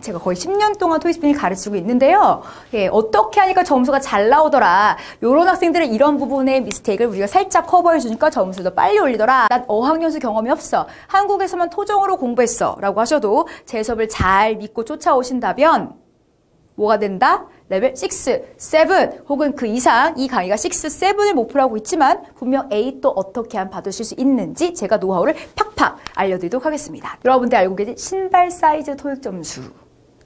제가 거의 10년 동안 토익스페인 가르치고 있는데요. 예, 어떻게 하니까 점수가 잘 나오더라. 요런 학생들은 이런 부분의 미스테이크를 우리가 살짝 커버해 주니까 점수도 빨리 올리더라. 난 어학연수 경험이 없어. 한국에서만 토종으로 공부했어. 라고 하셔도 제 수업을 잘 믿고 쫓아오신다면 뭐가 된다? 레벨 6, 7 혹은 그 이상 이 강의가 6, 7을 목표로 하고 있지만 분명 8도 어떻게 하면 받으실 수 있는지 제가 노하우를 팍팍 알려드리도록 하겠습니다. 여러분들 알고 계신 신발 사이즈 토익 점수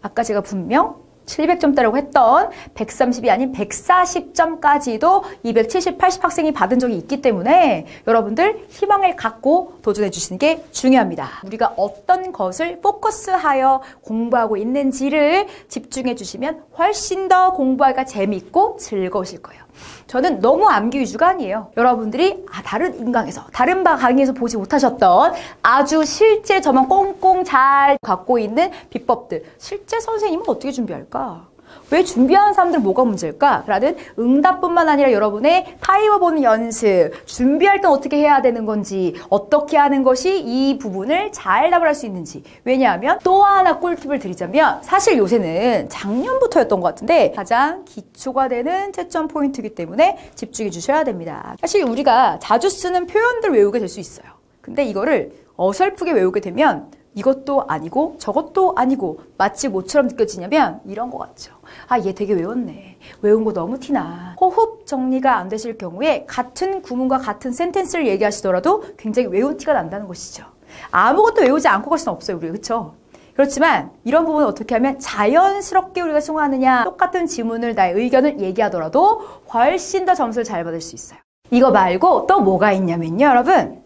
아까 제가 분명 700점대라고 했던 130이 아닌 140점까지도 270, 80 학생이 받은 적이 있기 때문에 여러분들 희망을 갖고 도전해 주시는 게 중요합니다. 우리가 어떤 것을 포커스하여 공부하고 있는지를 집중해 주시면 훨씬 더 공부하기가 재밌고 즐거우실 거예요. 저는 너무 암기 위주가 아니에요. 여러분들이 아, 다른 인강에서, 다른 바 강의에서 보지 못하셨던 아주 실제 저만 꽁꽁 잘 갖고 있는 비법들. 실제 선생님은 어떻게 준비할까? 왜 준비하는 사람들 뭐가 문제일까? 라는 응답뿐만 아니라 여러분의 타이머 보는 연습, 준비할 땐 어떻게 해야 되는 건지, 어떻게 하는 것이 이 부분을 잘 답을 할 수 있는지. 왜냐하면 또 하나 꿀팁을 드리자면 사실 요새는 작년부터였던 것 같은데 가장 기초가 되는 채점 포인트이기 때문에 집중해 주셔야 됩니다. 사실 우리가 자주 쓰는 표현들 외우게 될 수 있어요. 근데 이거를 어설프게 외우게 되면 이것도 아니고 저것도 아니고 마치 뭐처럼 느껴지냐면 이런 것 같죠. 아, 얘 되게 외웠네. 외운 거 너무 티나. 호흡 정리가 안 되실 경우에 같은 구문과 같은 센텐스를 얘기하시더라도 굉장히 외운 티가 난다는 것이죠. 아무것도 외우지 않고 갈 수는 없어요, 우리. 그렇죠? 그렇지만 이런 부분을 어떻게 하면 자연스럽게 우리가 승화하느냐 똑같은 지문을 나의 의견을 얘기하더라도 훨씬 더 점수를 잘 받을 수 있어요. 이거 말고 또 뭐가 있냐면요, 여러분.